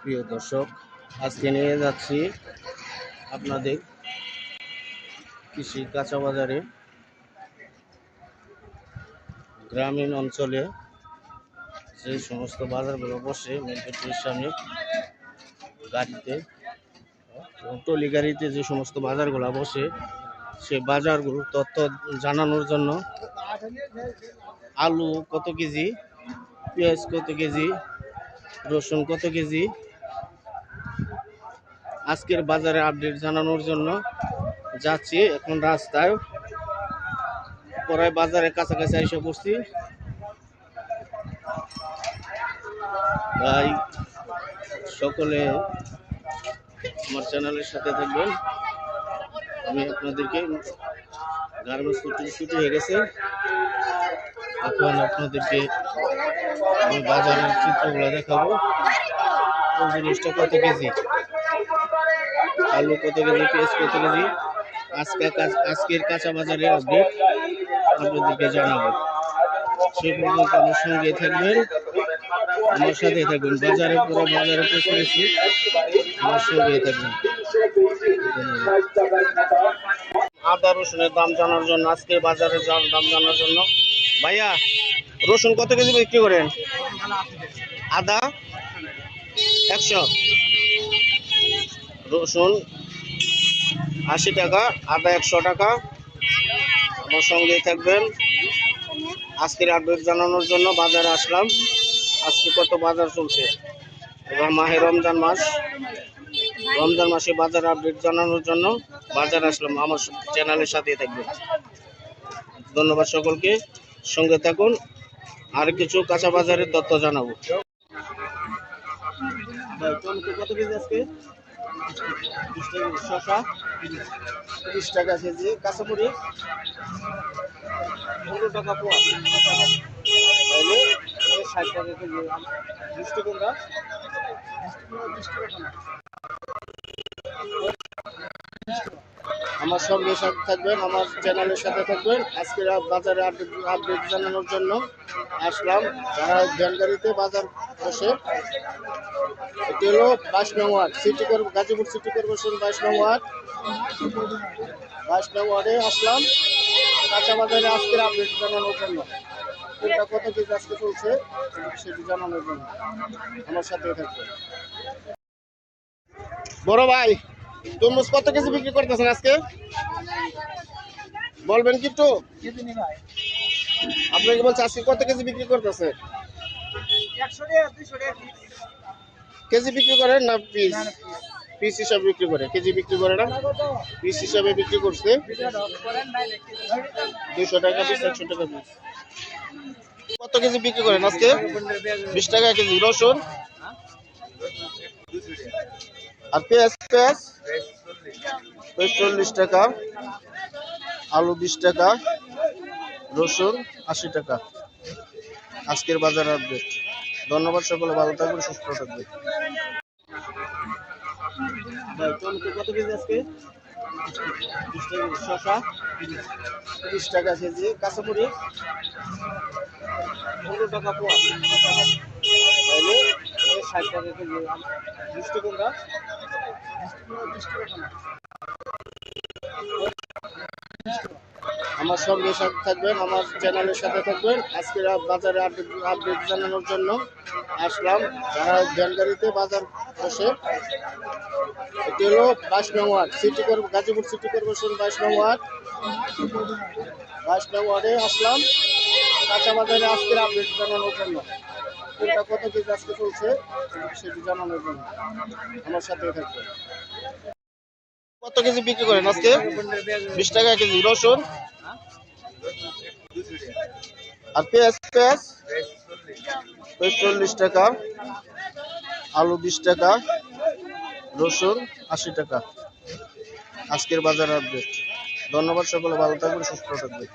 প্রিয় দর্শক, আজকে নিয়ে যাচ্ছি আপনাদের কৃষি কাঁচা বাজারে গ্রামীণ অঞ্চলে যে সমস্ত বাজারগুলো বসে মেলপেটের সামনে গাড়িতে টলি গাড়িতে যে সমস্ত বাজারগুলো বসে, সে বাজারগুলোর তথ্য জানানোর জন্য আলু কত কেজি, পেঁয়াজ কত কেজি, রসুন কত কেজি আজকের বাজারে আপডেট জানানোর জন্য যাচ্ছি এখন রাস্তায়। পরে বাজারের কাছাকাছি এসে পড়ছি তাই সকলে আমার চ্যানেলের সাথে থাকবেন। আমি আপনাদেরকে গার্মেন্টস ছুটি ছুটি হয়ে গেছে। এখন আপনাদেরকে আমি বাজারের চিত্রগুলো দেখাবো। জিনিসটা কত কেজি? আলু কত কেজি, পেঁয়াজ কত কেজি? আজকে আজকের কাঁচা বাজারে আপডেট আপনাদেরকে জানাব। সেই পর্যন্ত আমার সঙ্গে থাকবেন, আমার সাথে থাকবেন। বাজারে পুরো বাজারে পৌঁছেছি আমার সঙ্গে থাকবেন। আদা, রসুনের দাম জানার জন্য, আজকের বাজারের যা- দাম জানার জন্য। ভাইয়া, রসুন কত কেজি বিক্রি করেন? আদা একশো। রসুন আশি টাকা, আদা একশো টাকা। আমার সঙ্গে থাকবেন। আজকের আপডেট জানানোর জন্য বাজারে আসলাম। আজকে কত বাজার চলছে? এবার মাহে রমজান মাস। রমজান মাসে বাজার আপডেট জানানোর জন্য বাজার আসলাম। আমার চ্যানেলের সাথে থাকবেন। ধন্যবাদ সকলকে। সঙ্গে থাকুন। আর কিছু কাঁচা বাজারের তথ্য জানাব। কত কেজি আজকে? আমার সঙ্গে থাকবেন আমার চ্যানেলের সাথে থাকবেন। আজকের বাজারে আপডেট জানানোর জন্য আসলাম, যারা বাজার বসে, এটি হলো বাইশ নং ward, city Gazipur city corporation বাইশ নং ওয়ার্ড। বাইশ নং ওয়ার্ডে আসলাম, কাঁচা বাজারে আজকের আপডেট জানানোর জন্য। কোনটা, কত কেজি আজকে চলছে, সেটি জানানোর জন্য। আমার সাথে থাকবে বড় ভাই, তরমুজ কত কেজি বিক্রি করতেছেন আজকে? বলবেন কি একটু? আপনাকে বলছে আজকে কত কেজি বিক্রি করতেছে? কেজি বিক্রি করেন না পিস পিস হিসাবে বিক্রি করে। কেজি বিক্রি করে না? পিস হিসাবে বিক্রি করছে। দুশো টাকা পিস একশো টাকা পিস কত কেজি বিক্রি করেন আজকে? বিশ টাকা কেজি রসুন। আর পেঁয়াজ পেঁয়াজ? পেঁয়াজ চল্লিশ টাকা। আলু বিশ টাকা। রসুন আশি টাকা। আজকের বাজার আপডেট ধন্যবাদ সকলে, ভালো থাকবেন, সুস্থ থাকবেন। কত কেজি আজকে? টাকা শশা তিরিশ টাকা কেজি। কাঁচামরি পনেরো টাকা পোয়া। ষাট টাকা কেজি। কোনটা? আমার সঙ্গে সাথে থাকবেন, আমার চ্যানেলের সাথে থাকবেন। আজকের বাজারে আপডেট জানানোর জন্য আসলাম। ভ্যানগাড়িতে বাজার বসে, এটি হলো বাইশ নং ward, city Gazipur city corporation বাইশ নং ওয়ার্ড। বাইশ নং ওয়ার্ডে আসলাম। কাঁচা বাজারে আজকের আপডেট জানানোর জন্য। কোনটা কত কেজি আজকে চলছে, সেটি জানানোর জন্য আমার সাথে থাকবেন। কত কেজি বিক্রি করেন আজকে? বিশ টাকা কেজি, রসুন। আর পেঁয়াজ পেঁয়াজ? পেঁয়াজ চল্লিশ টাকা, আলু বিশ টাকা, রসুন আশি টাকা। আজকের বাজার আপডেট ধন্যবাদ সকলে, ভালো থাকবেন, সুস্থ থাকবেন।